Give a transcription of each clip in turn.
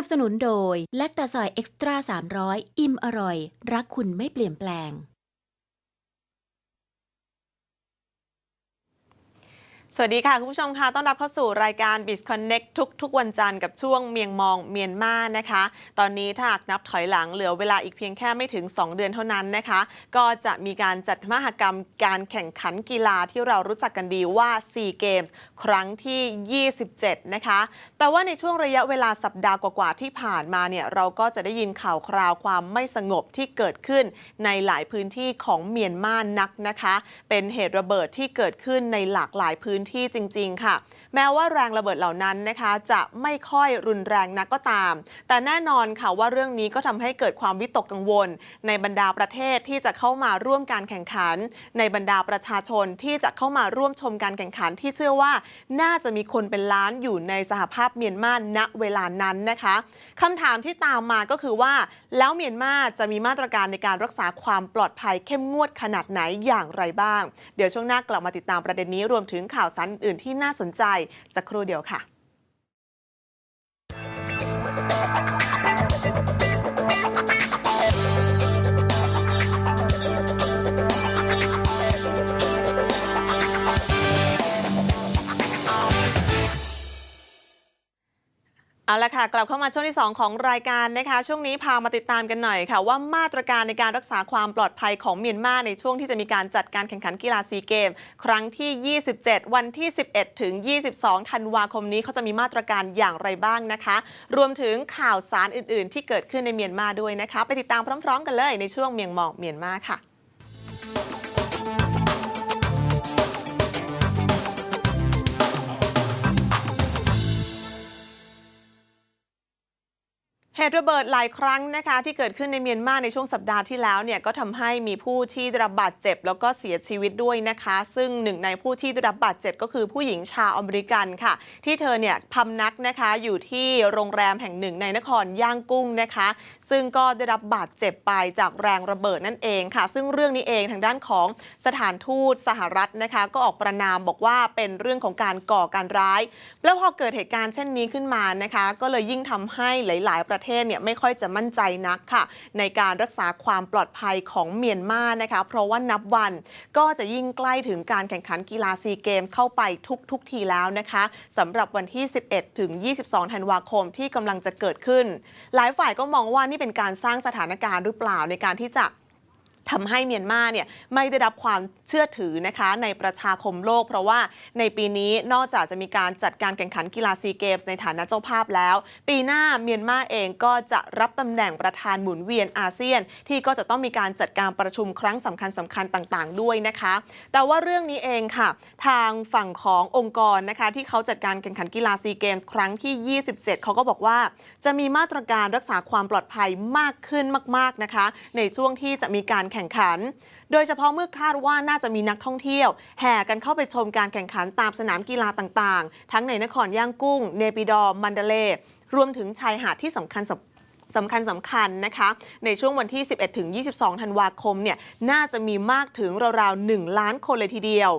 สนับสนุนโดย แลคตาซอยเอ็กซ์ตร้า300 อิ่มอร่อย รักคุณไม่เปลี่ยนแปลง ส วัสดีค่ะ คุณผู้ชมค่ะต้อนรับเข้าสู่รายการ b i z Connect ทุกทุกวันจันทร์กับช่วงเมียงมองเมียนมานะคะ ตอนนี้ถ้าหากนับถอยหลังเหลือเวลาอีกเพียงแค่ไม่ถึง 2 เดือนเท่านั้นนะคะ ก็จะมีการจัดมหกรรมการแข่งขันกีฬาที่เรารู้จักกันดีว่า SEA Games ครั้งที่ 27 นะคะ แต่ว่าในช่วงระยะเวลาสัปดาห์กว่าๆที่ผ่านมาเนี่ยเราก็จะได้ยินข่าวคราวความไม่สงบที่เกิดขึ้นในหลายพื้นที่ของเมียนมานักนะคะ เป็นเหตุระเบิดที่เกิดขึ้นในหลากหลายพื้นที่จริง ๆ ค่ะ แม้ว่าแรงระเบิดเหล่านั้นนะคะ จะไม่ค่อยรุนแรงนักก็ตาม แต่แน่นอนค่ะว่าเรื่องนี้ก็ทำให้เกิดความวิตกกังวล ในบรรดาประเทศที่จะเข้ามาร่วมการแข่งขัน ในบรรดาประชาชนที่จะเข้ามาร่วมชมการแข่งขันที่เชื่อว่า น่าจะมีคนเป็นล้านอยู่ในสหภาพเมียนมาณเวลานั้นนะคะคำถามที่ตามมาก็คือว่า แล้วเมียนมาจะมีมาตรการในการรักษาความปลอดภัยเข้มงวดขนาดไหนอย่างไรบ้าง เดี๋ยวช่วงหน้ากลับมาติดตามประเด็นนี้รวมถึงข่าวสารอื่นที่น่าสนใจสักครู่เดียวค่ะ เอาละค่ะ กลับเข้ามาช่วงที่ 2 ของรายการนะคะ ช่วงนี้พามาติดตามกันหน่อยค่ะ ว่ามาตรการในการรักษาความปลอดภัยของเมียนมาในช่วงที่จะมีการจัดการแข่งขันกีฬาซีเกม ครั้งที่ 27 วันที่ 11 ถึง 22 ธันวาคมนี้เขาจะมีมาตรการอย่างไรบ้างนะคะ รวมถึงข่าวสารอื่น ๆ ที่เกิดขึ้นในเมียนมาด้วยนะคะ ไปติดตามพร้อม ๆ กันเลยในช่วงเมียงมองเมียนมาค่ะ เหตุระเบิดหลายครั้งนะคะที่เกิดขึ้นในเมียนมาในช่วงสัปดาห์ที่แล้วเนี่ยก็ทำให้มีผู้ที่ได้รับบาดเจ็บ แล้วก็เสียชีวิตด้วยนะคะ ซึ่งหนึ่งในผู้ที่ได้รับบาดเจ็บก็คือผู้หญิงชาวอเมริกันค่ะ ที่เธอเนี่ยพำนักนะคะอยู่ที่โรงแรมแห่งหนึ่งในนครย่างกุ้งนะคะ ซึ่งก็ได้รับบาดเจ็บไปจากแรงระเบิดนั่นเองค่ะ ซึ่งเรื่องนี้เองทางด้านของสถานทูตสหรัฐนะคะ ก็ออกประนามบอกว่าเป็นเรื่องของการก่อการร้าย แล้วพอเกิดเหตุการณ์เช่นนี้ขึ้นมานะคะ ก็เลยยิ่งทำให้หลาย ๆ ประเทศเนี่ยไม่ค่อยจะมั่นใจนักค่ะ ในการรักษาความปลอดภัยของเมียนมานะคะ เพราะว่านับวันก็จะยิ่งใกล้ถึงการแข่งขันกีฬาซีเกมส์เข้าไปทุกทุกทีแล้วนะคะสำหรับวันที่ 11 ถึง 22 ธันวาคมที่กำลังจะเกิดขึ้น หลายฝ่ายก็มองว่านี่เป็นการสร้างสถานการณ์หรือเปล่าในการที่จะ ทำให้เมียนมาเนี่ยไม่ได้รับความเชื่อถือนะคะในประชาคมโลก เพราะว่าในปีนี้นอกจากจะมีการจัดการแข่งขันกีฬาซีเกมส์ในฐานะเจ้าภาพแล้ว ปีหน้าเมียนมาเองก็จะรับตำแหน่งประธานหมุนเวียนอาเซียน ที่ก็จะต้องมีการจัดการประชุมครั้งสำคัญสำคัญต่างๆ ด้วยนะคะ แต่ว่าเรื่องนี้เองค่ะ ทางฝั่งขององค์กรนะคะที่เขาจัดการแข่งขันกีฬาซีเกมส์ครั้งที่ 27 เขาก็บอกว่า จะมีมาตรการรักษาความปลอดภัยมากขึ้นมาก ๆนะคะ ในช่วงที่จะมีการแข่งขัน โดยเฉพาะเมื่อคาดว่าน่าจะมีนักท่องเที่ยว แห่กันเข้าไปชมการแข่งขันตามสนามกีฬาต่างๆ ทั้งในนครย่างกุ้ง เนปิดอมมันเดเล รวมถึงชายหาดที่สำคัญสำสำคัญสำคัญนะคะ ในช่วงวันที่ 11 ถึง 22 ธันวาคมเนี่ยน่าจะมีมากถึงราวๆ 1 ล้านคนเลยทีเดียว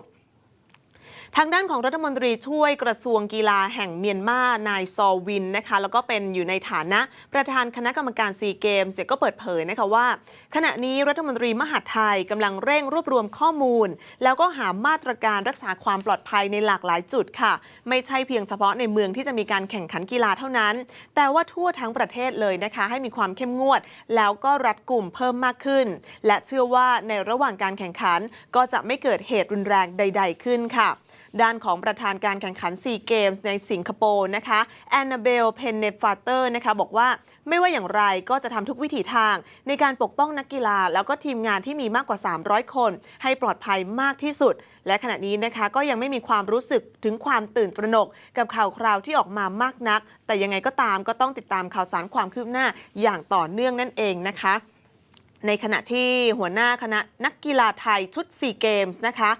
ทางด้านของรัฐมนตรีช่วยกระทรวงกีฬาแห่งเมียนมานายซอวินนะคะแล้วก็เป็นอยู่ในฐานะประธานคณะกรรมการซีเกมส์ก็เปิดเผยนะคะว่า ขณะนี้รัฐมนตรีมหาดไทยกำลังเร่งรวบรวมข้อมูล แล้วก็หามาตรการรักษาความปลอดภัยในหลากหลายจุดค่ะ ไม่ใช่เพียงเฉพาะในเมืองที่จะมีการแข่งขันกีฬาเท่านั้น แต่ว่าทั่วทั้งประเทศเลยนะคะ ให้มีความเข้มงวด แล้วก็รัดกลุ่มเพิ่มมากขึ้น และเชื่อว่าในระหว่างการแข่งขันก็จะไม่เกิดเหตุรุนแรงใด ๆ ขึ้นค่ะ ด้านของประธานการแข่งขันซีเกมส์ในสิงคโปร์นะคะแอนนาเบล เพนเนฟาเตอร์นะคะบอกว่าไม่ว่าอย่างไรก็จะทำทุกวิถีทาง ในการปกป้องนักกีฬา แล้วก็ทีมงานที่มีมากกว่า 300 คน ให้ปลอดภัยมากที่สุด และขณะนี้นะคะก็ยังไม่มีความรู้สึกถึงความตื่นตระหนก กับข่าวคราวที่ออกมามากนัก แต่ยังไงก็ตามก็ต้องติดตามข่าวสารความคืบหน้าอย่างต่อเนื่องนั่นเองนะคะในขณะที่หัวหน้าคณะนักกีฬาไทยชุด 4 เกมส์นะคะ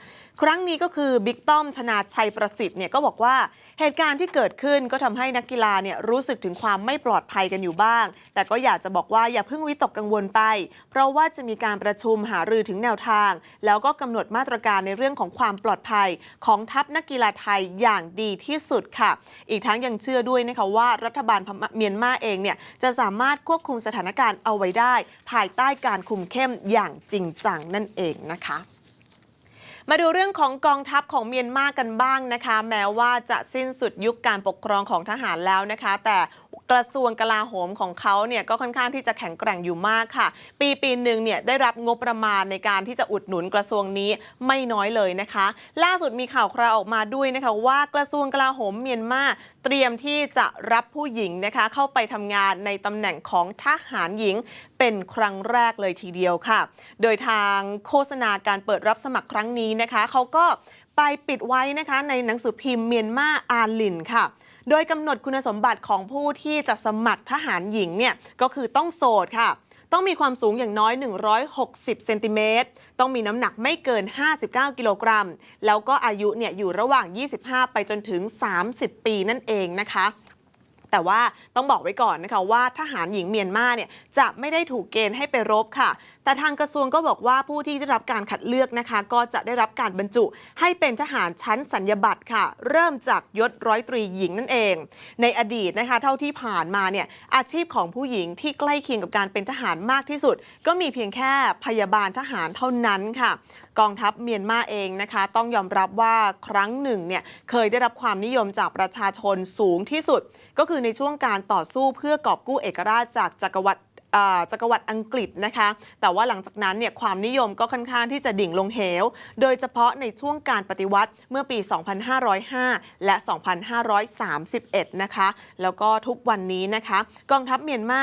ครั้งนี้ก็คือบิ๊กต้อมชนาชัยประสิทธิ์เนี่ยก็บอกว่าเหตุการณ์ที่เกิดขึ้นก็ทำให้นักกีฬาเนี่ยรู้สึกถึงความไม่ปลอดภัยกันอยู่บ้าง แต่ก็อยากจะบอกว่าอย่าเพิ่งวิตกกังวลไป เพราะว่าจะมีการประชุมหารือถึงแนวทาง แล้วก็กำหนดมาตรการในเรื่องของความปลอดภัย ของทัพนักกีฬาไทยอย่างดีที่สุดค่ะ อีกทั้งยังเชื่อด้วยนะคะว่ารัฐบาลเมียนมาเองเนี่ยจะสามารถควบคุมสถานการณ์เอาไว้ได้ ภายใต้การคุมเข้มอย่างจริงจังนั่นเองนะคะ มาดูเรื่องของกองทัพของเมียนมากันบ้างนะคะ แม้ว่าจะสิ้นสุดยุคการปกครองของทหารแล้วนะคะ แต่ กระทรวงกลาโหมของเขาเนี่ยก็ค่อนข้างที่จะแข็งแกร่งอยู่มากค่ะ ปีปีหนึ่งเนี่ยได้รับงบประมาณในการที่จะอุดหนุนกระทรวงนี้ไม่น้อยเลยนะคะ ล่าสุดมีข่าวคราวออกมาด้วยนะคะว่ากระทรวงกลาโหมเมียนมาเตรียมที่จะรับผู้หญิงนะคะ เข้าไปทำงานในตำแหน่งของทหารหญิงเป็นครั้งแรกเลยทีเดียวค่ะ โดยทางโฆษณาการเปิดรับสมัครครั้งนี้นะคะเขาก็ไปปิดไว้นะคะในหนังสือพิมพ์เมียนมาอาลินค่ะ โดยกำหนดคุณสมบัติของผู้ที่จะสมัครทหารหญิงเนี่ยก็คือต้องโสดค่ะ ต้องมีความสูงอย่างน้อย 160 เซนติเมตร ต้องมีน้ำหนักไม่เกิน 59 กิโลกรัม แล้วก็อายุเนี่ยอยู่ระหว่าง 25 ไปจนถึง 30 ปีนั่นเองนะคะแต่ว่าต้องบอกไว้ก่อนนะคะว่าทหารหญิงเมียนมาเนี่ยจะไม่ได้ถูกเกณฑ์ให้ไปรบค่ะ แต่ทางกระทรวงก็บอกว่าผู้ที่ได้รับการคัดเลือกนะคะ ก็จะได้รับการบรรจุให้เป็นทหารชั้นสัญญบัตรค่ะ เริ่มจากยศร้อยตรีหญิงนั่นเอง ในอดีตนะคะ เท่าที่ผ่านมาเนี่ยอาชีพของผู้หญิงที่ใกล้เคียงกับการเป็นทหารมากที่สุด ก็มีเพียงแค่พยาบาลทหารเท่านั้นค่ะ กองทัพเมียนมาเองนะคะ ต้องยอมรับว่าครั้งหนึ่งเนี่ยเคยได้รับความนิยมจากประชาชนสูงที่สุด ก็คือในช่วงการต่อสู้เพื่อกอบกู้เอกราชจากจักรวรรดิ จักรวรรดิอังกฤษนะคะ แต่ว่าหลังจากนั้นเนี่ยความนิยมก็ค่อนข้างที่จะดิ่งลงเหว โดยเฉพาะในช่วงการปฏิวัติเมื่อปี 2505 และ 2531 นะคะ แล้วก็ทุกวันนี้นะคะ กองทัพเมียนมา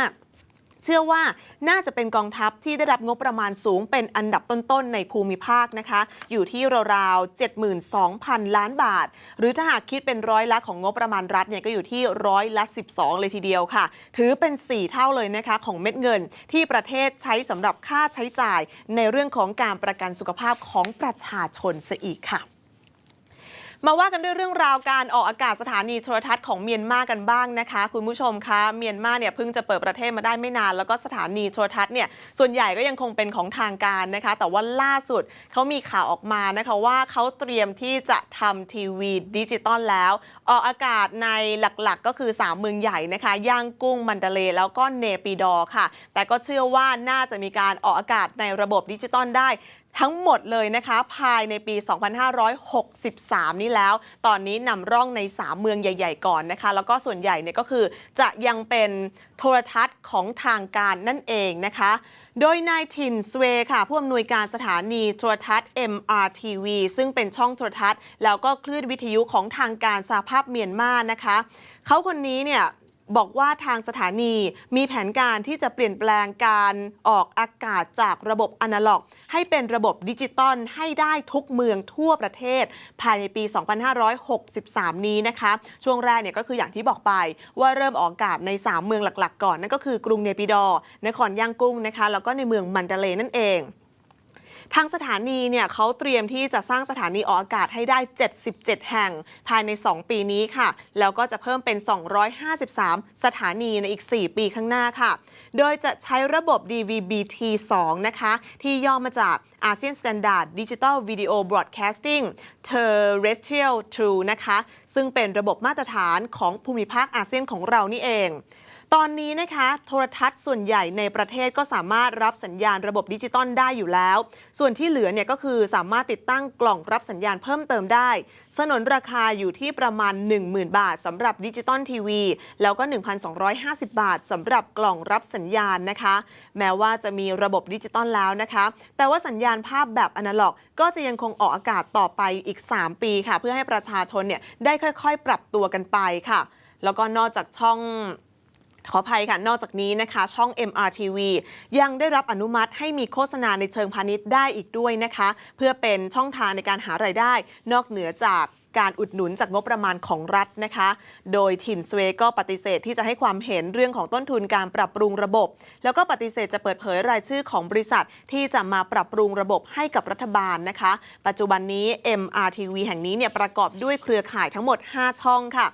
เชื่อว่าน่าจะเป็นกองทัพที่ได้รับงบประมาณสูงเป็นอันดับต้นๆ ในภูมิภาคนะคะ อยู่ที่ราวๆ72,000 ล้านบาท หรือถ้าหากคิดเป็นร้อยละของงบประมาณรัฐเนี่ยก็อยู่ที่ร้อยละ 12 เลยทีเดียวค่ะ ถือเป็น 4 เท่าเลยนะคะของเม็ดเงินที่ประเทศใช้สำหรับค่าใช้จ่าย ในเรื่องของการประกันสุขภาพของประชาชนซะอีกค่ะ มาว่ากันด้วยเรื่องราวการออกอากาศสถานีโทรทัศน์ของเมียนมากันบ้างนะคะ คุณผู้ชมคะเมียนมาเนี่ยเพิ่งจะเปิดประเทศมาได้ไม่นาน แล้วก็สถานีโทรทัศน์เนี่ยส่วนใหญ่ก็ยังคงเป็นของทางการนะคะ แต่ว่าล่าสุดเขามีข่าวออกมานะคะว่าเขาเตรียมที่จะทำทีวีดิจิตอลแล้ว ออกอากาศในหลักๆ ก็คือ 3 เมืองใหญ่นะคะย่างกุ้งมันเดเลแล้วก็เนปิดอค่ะ แต่ก็เชื่อว่าน่าจะมีการออกอากาศในระบบดิจิตอลได้ ทั้งหมดเลยนะคะ ภายในปี 2563 นี้แล้ว ตอนนี้นำร่องใน 3 เมืองใหญ่ๆ ก่อนนะคะ แล้วก็ส่วนใหญ่เนี่ยก็คือจะยังเป็นโทรทัศน์ของทางการนั่นเองนะคะโดยนายทินสเวค่ะ ผู้อำนวยการสถานีโทรทัศน์ MRTV ซึ่งเป็นช่องโทรทัศน์ แล้วก็คลื่นวิทยุของทางการสหภาพเมียนมานะคะ เขาคนนี้เนี่ย บอกว่าทางสถานีมีแผนการที่จะเปลี่ยนแปลงการออกอากาศจากระบบอนาล็อก ให้เป็นระบบดิจิตอลให้ได้ทุกเมืองทั่วประเทศ ภายในปี 2563 นี้นะคะ ช่วงแรกเนี่ยก็คืออย่างที่บอกไปว่าเริ่มออกอากาศใน 3 เมืองหลักๆ ก่อน นั่นก็คือกรุงเนปิดอร์นครย่างกุ้งนะคะ แล้วก็ในเมืองมันเดเลนั่นเอง ทางสถานีเนี่ยเขาเตรียมที่จะสร้างสถานีออกอากาศให้ได้ 77 แห่ง ภายใน 2 ปีนี้ค่ะ แล้วก็จะเพิ่มเป็น 253 สถานีในอีก 4 ปีข้างหน้าค่ะ โดยจะใช้ระบบ DVB-T2 นะคะ ที่ย่อมาจาก ASEAN Standard Digital Video Broadcasting Terrestrial True นะคะ ซึ่งเป็นระบบมาตรฐานของภูมิภาคอาเซียนของเรานี่เอง ตอนนี้นะคะโทรทัศน์ส่วนใหญ่ในประเทศก็สามารถรับสัญญาณระบบดิจิตอลได้อยู่แล้ว ส่วนที่เหลือเนี่ยก็คือสามารถติดตั้งกล่องรับสัญญาณเพิ่มเติมได้ สนนราคาอยู่ที่ประมาณ 10,000 บาทสำหรับดิจิตอลทีวี แล้วก็ 1,250 บาทสำหรับกล่องรับสัญญาณนะคะ แม้ว่าจะมีระบบดิจิตอลแล้วนะคะ แต่ว่าสัญญาณภาพแบบอนาล็อก ก็จะยังคงออกอากาศต่อไปอีก 3 ปีค่ะ เพื่อให้ประชาชนเนี่ยได้ค่อยๆ ปรับตัวกันไปค่ะ แล้วก็นอกจากช่อง ขออภัยค่ะ นอกจากนี้นะคะ ช่อง MRTV ยังได้รับอนุมัติให้มีโฆษณาในเชิงพาณิชย์ได้อีกด้วยนะคะ เพื่อเป็นช่องทางในการหารายได้ นอกเหนือจากการอุดหนุนจากงบประมาณของรัฐนะคะ โดยถิ่นสเวก็ปฏิเสธที่จะให้ความเห็นเรื่องของต้นทุนการปรับปรุงระบบ แล้วก็ปฏิเสธจะเปิดเผยรายชื่อของบริษัท ที่จะมาปรับปรุงระบบให้กับรัฐบาลนะคะ ปัจจุบันนี้ MRTV แห่งนี้เนี่ยประกอบด้วยเครือข่ายทั้งหมด 5 ช่องค่ะ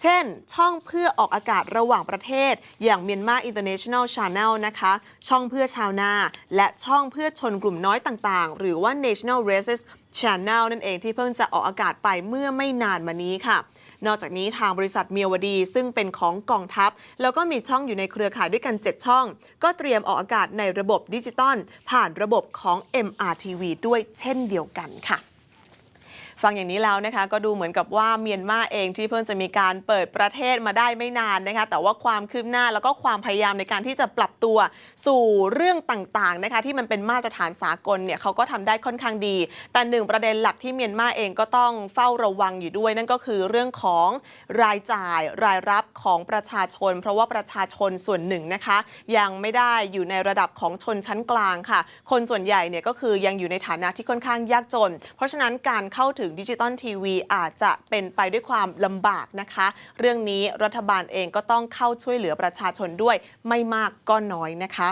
เช่น ช่องเพื่อออกอากาศระหว่างประเทศ อย่างเมียนมา International Channel นะคะ ช่องเพื่อชาวนา และช่องเพื่อชนกลุ่มน้อยต่างๆ หรือว่า National Races Channel นั่นเองที่เพิ่งจะออกอากาศไปเมื่อไม่นานมานี้ค่ะนอกจากนี้ทางบริษัทเมียวดีซึ่งเป็นของกองทัพ แล้วก็มีช่องอยู่ในเครือข่ายด้วยกัน 7 ช่อง ก็เตรียมออกอากาศในระบบดิจิตอลผ่านระบบของ MRTV ด้วยเช่นเดียวกันค่ะ ฟังอย่างนี้แล้วนะคะ ก็ดูเหมือนกับว่าเมียนมาเองที่เพิ่งจะมีการเปิดประเทศมาได้ไม่นานนะคะ แต่ว่าความคืบหน้าแล้วก็ความพยายามในการที่จะปรับตัวสู่เรื่องต่างๆนะคะ ที่มันเป็นมาตรฐานสากลเนี่ยเขาก็ทำได้ค่อนข้างดี แต่หนึ่งประเด็นหลักที่เมียนมาเองก็ต้องเฝ้าระวังอยู่ด้วย นั่นก็คือเรื่องของรายจ่ายรายรับของประชาชน เพราะว่าประชาชนส่วนหนึ่งนะคะ ยังไม่ได้อยู่ในระดับของชนชั้นกลางค่ะ คนส่วนใหญ่เนี่ยก็คือยังอยู่ในฐานะที่ค่อนข้างยากจน เพราะฉะนั้นการเข้าถึงดิจิตอลทีวีอาจจะเป็นไปด้วยความลำบากนะคะ เรื่องนี้รัฐบาลเองก็ต้องเข้าช่วยเหลือประชาชนด้วยไม่มากก็น้อยนะคะ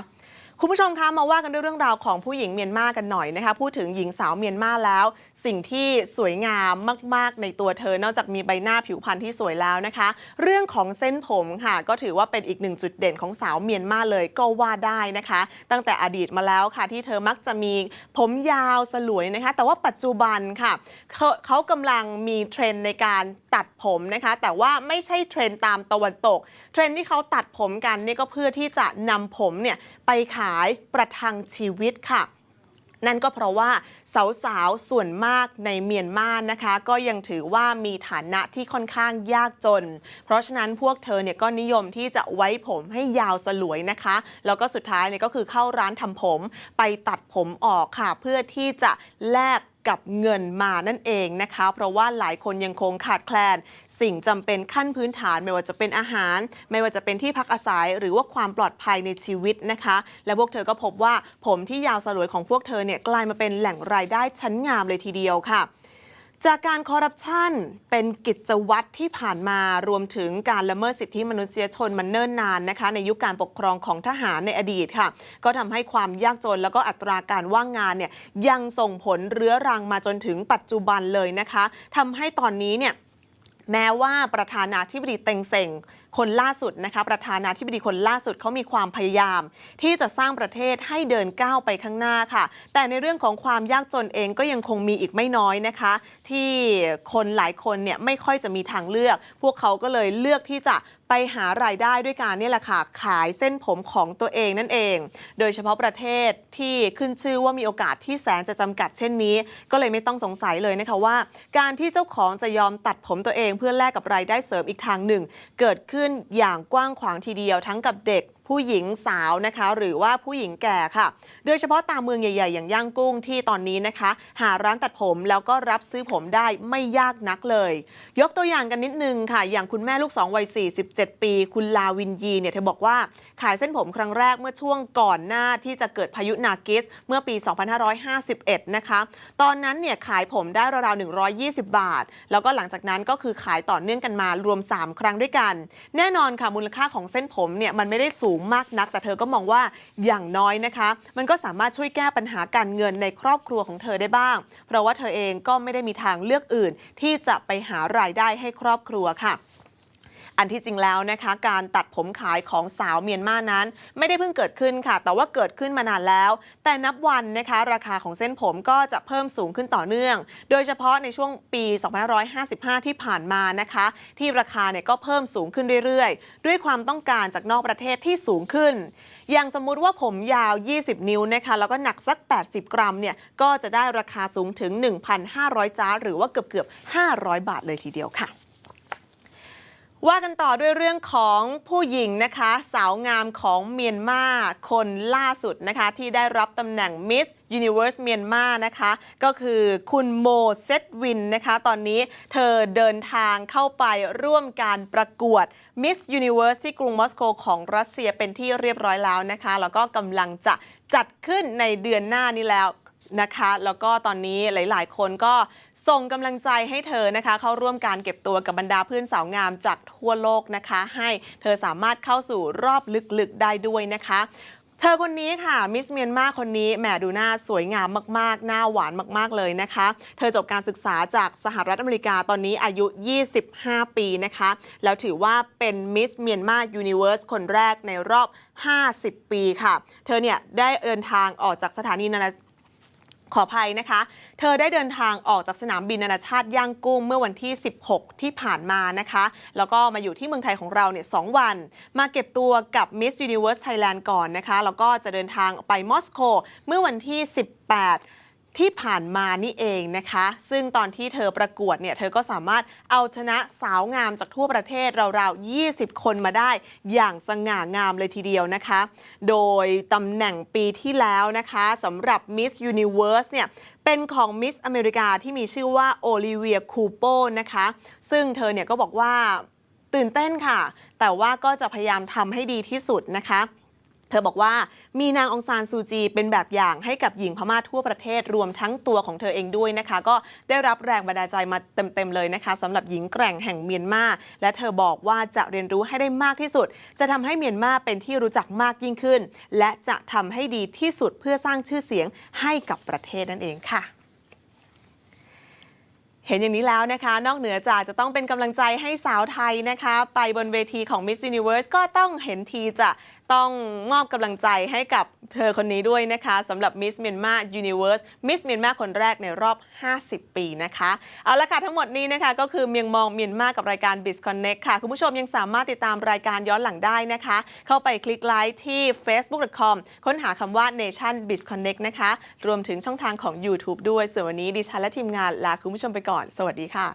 คุณผู้ชมคะมาว่ากันด้วยเรื่องราวของผู้หญิงเมียนมากันหน่อยนะคะพูดถึงหญิงสาวเมียนมาแล้ว สิ่งที่สวยงามมาก ๆ ในตัวเธอนอกจากมีใบหน้าผิวพรรณที่สวยแล้วนะคะ เรื่องของเส้นผมค่ะ ก็ถือว่าเป็นอีกหนึ่งจุดเด่นของสาวเมียนมาเลยก็ว่าได้นะคะ ตั้งแต่อดีตมาแล้วค่ะที่เธอมักจะมีผมยาวสลวยนะคะ แต่ว่าปัจจุบันค่ะเขาเขากำลังมีเทรนด์ในการตัดผมนะคะ แต่ว่าไม่ใช่เทรนด์ตามตะวันตก เทรนด์ที่เขาตัดผมกันนี่ก็เพื่อที่จะนำผมเนี่ยไปขายประทังชีวิตค่ะ นั่นก็เพราะว่าสาวๆ ส่วนมากในเมียนมานะคะ ก็ยังถือว่ามีฐานะที่ค่อนข้างยากจน เพราะฉะนั้นพวกเธอเนี่ยก็นิยมที่จะไว้ผมให้ยาวสลวยนะคะ แล้วก็สุดท้ายเนี่ยก็คือเข้าร้านทำผมไปตัดผมออกค่ะ เพื่อที่จะแลกกับเงินมานั่นเองนะคะ เพราะว่าหลายคนยังคงขาดแคลน สิ่งจำเป็นขั้นพื้นฐานไม่ว่าจะเป็นอาหาร ไม่ว่าจะเป็นที่พักอาศัย หรือว่าความปลอดภัยในชีวิตนะคะ และพวกเธอก็พบว่าผมที่ยาวสลวยของพวกเธอเนี่ยกลายมาเป็นแหล่งรายได้ชั้นงามเลยทีเดียวค่ะจากการคอร์รัปชันเป็นกิจวัตรที่ผ่านมารวมถึงการละเมิดสิทธิมนุษยชนมันเนิ่นนานนะคะ ในยุคการปกครองของทหารในอดีตค่ะ ก็ทำให้ความยากจนแล้วก็อัตราการว่างงานเนี่ยยังส่งผลเรื้อรังมาจนถึงปัจจุบันเลยนะคะทำให้ตอนนี้เนี่ย แม้ว่าประธานาธิบดีเต็งเซ็งคนล่าสุดนะคะประธานาธิบดีคนล่าสุดเขามีความพยายาม ที่จะสร้างประเทศให้เดินก้าวไปข้างหน้าค่ะ แต่ในเรื่องของความยากจนเองก็ยังคงมีอีกไม่น้อยนะคะ ที่คนหลายคนเนี่ยไม่ค่อยจะมีทางเลือก พวกเขาก็เลยเลือกที่จะไปหารายได้ด้วยการนี่แหละค่ะขายเส้นผมของตัวเองนั่นเอง โดยเฉพาะประเทศที่ขึ้นชื่อว่ามีโอกาสที่แสนจะจำกัดเช่นนี้ ก็เลยไม่ต้องสงสัยเลยนะคะว่า การที่เจ้าของจะยอมตัดผมตัวเองเพื่อแลกกับรายได้เสริมอีกทางหนึ่ง เกิดขึ้นขึ้นอย่างกว้างขวางทีเดียวทั้งกับเด็ก ผู้หญิงสาวนะคะ หรือว่าผู้หญิงแก่ค่ะ โดยเฉพาะตามเมืองใหญ่ ๆ อย่างย่างกุ้งที่ตอนนี้นะคะ หาร้านตัดผมแล้วก็รับซื้อผมได้ไม่ยากนักเลย ยกตัวอย่างกันนิดนึงค่ะ อย่างคุณแม่ลูกสองวัย 47 ปี คุณลาวินยีเนี่ยเธอบอกว่าขายเส้นผมครั้งแรกเมื่อช่วงก่อนหน้าที่จะเกิดพายุนากิสเมื่อปี 2551 นะคะ ตอนนั้นเนี่ยขายผมได้ราวๆ120 บาท แล้วก็หลังจากนั้นก็คือขายต่อเนื่องกันมารวม 3 ครั้งด้วยกัน แน่นอนค่ะมูลค่าของเส้นผมเนี่ยมันไม่ได้สูงมากนัก แต่เธอก็มองว่าอย่างน้อยนะคะ มันก็สามารถช่วยแก้ปัญหาการเงินในครอบครัวของเธอได้บ้าง เพราะว่าเธอเองก็ไม่ได้มีทางเลือกอื่น ที่จะไปหารายได้ให้ครอบครัวค่ะ อันที่จริงแล้วนะคะ การตัดผมขายของสาวเมียนมานั้น ไม่ได้เพิ่งเกิดขึ้นค่ะ แต่ว่าเกิดขึ้นมานานแล้ว แต่นับวันนะคะราคาของเส้นผมก็จะเพิ่มสูงขึ้นต่อเนื่อง โดยเฉพาะในช่วงปี 2555 ที่ผ่านมานะคะ ที่ราคาเนี่ยก็เพิ่มสูงขึ้นเรื่อยๆ ด้วยความต้องการจากนอกประเทศที่สูงขึ้น อย่างสมมุติว่าผมยาว 20 นิ้วนะคะแล้วก็หนักสัก 80 กรัมเนี่ยก็จะได้ราคาสูงถึง 1,500จ้าหรือว่าเกือบๆ500 บาทเลยทีเดียวค่ะ ว่ากันต่อด้วยเรื่องของผู้หญิงนะคะ สาวงามของเมียนมาคนล่าสุดนะคะ ที่ได้รับตำแหน่ง Miss Universe เมียนมานะคะ ก็คือคุณโมเซตวินนะคะ ตอนนี้เธอเดินทางเข้าไปร่วมการประกวด Miss Universe ที่กรุงมอสโกของรัสเซียเป็นที่เรียบร้อยแล้วนะคะ แล้วก็กำลังจะจัดขึ้นในเดือนหน้านี้แล้ว นะคะ แล้วก็ตอนนี้หลาย ๆ คนก็ส่งกำลังใจให้เธอนะคะ เข้าร่วมการเก็บตัวกับบรรดาเพื่อนสาวงามจากทั่วโลกนะคะ ให้เธอสามารถเข้าสู่รอบลึกๆได้ด้วยนะคะเธอคนนี้ค่ะ มิสเมียนมาคนนี้แหมดูหน้าสวยงามมากๆ หน้าหวานมากๆเลยนะคะ เธอจบการศึกษาจากสหรัฐอเมริกาตอนนี้อายุ 25 ปีนะคะ แล้วถือว่าเป็นมิสเมียนมายูนิเวิร์สคนแรกในรอบ 50 ปีค่ะ เธอเนี่ยได้เดินทางออกจากสถานีนานา ขออภัยนะคะ เธอได้เดินทางออกจากสนามบินนานาชาติย่างกุ้งเมื่อวันที่ 16 ที่ผ่านมานะคะ แล้วก็มาอยู่ที่เมืองไทยของเราเนี่ยสวัน มาเก็บตัวกับ Miss Universe Thailand ก่อนนะคะ แล้วก็จะเดินทางไปมอสโกเมื่อวันที่ 18 ที่ผ่านมานี่เองนะคะ ซึ่งตอนที่เธอประกวดเนี่ย เธอก็สามารถเอาชนะสาวงามจากทั่วประเทศราวๆ 20 คนมาได้อย่างสง่างามเลยทีเดียวนะคะ โดยตำแหน่งปีที่แล้วนะคะสำหรับ Miss Universe เนี่ยเป็นของ Miss อเมริกาที่มีชื่อว่าโอลิเวียคูโปนะคะ ซึ่งเธอเนี่ยก็บอกว่าตื่นเต้นค่ะ แต่ว่าก็จะพยายามทำให้ดีที่สุดนะคะ เธอบอกว่ามีนางองซานซูจีเป็นแบบอย่างให้กับหญิงพม่าทั่วประเทศรวมทั้งตัวของเธอเองด้วยนะคะ ก็ได้รับแรงบันดาลใจมาเต็มๆเลยนะคะสำหรับหญิงแกร่งแห่งเมียนมาและเธอบอกว่าจะเรียนรู้ให้ได้มากที่สุด จะทำให้เมียนมาเป็นที่รู้จักมากยิ่งขึ้น และจะทำให้ดีที่สุดเพื่อสร้างชื่อเสียงให้กับประเทศนั่นเองค่ะเห็นอย่างนี้แล้วนะคะ นอกเหนือจากจะต้องเป็นกำลังใจให้สาวไทยนะคะ ไปบนเวทีของ Miss Universe ก็ต้องเห็นทีจะ ต้องมอบกำลังใจให้กับเธอคนนี้ด้วยนะคะสำหรับ Miss Myanmar Universe Miss Myanmar คนแรกในรอบ 50 ปีนะคะ เอาละค่ะทั้งหมดนี้นะคะ ก็คือเมียงมองเมียนมากับรายการ b i z Connect ค่ะ คุณผู้ชมยังสามารถติดตามรายการย้อนหลังได้นะคะ เข้าไปคลิกไลค์ที่ facebook.com ค้นหาคำว่า Nation b i z Connect นะคะ รวมถึงช่องทางของ YouTube ด้วยส่วนวันนี้ดิฉันและทีมงานลาคุณผู้ชมไปก่อน สวัสดีค่ะ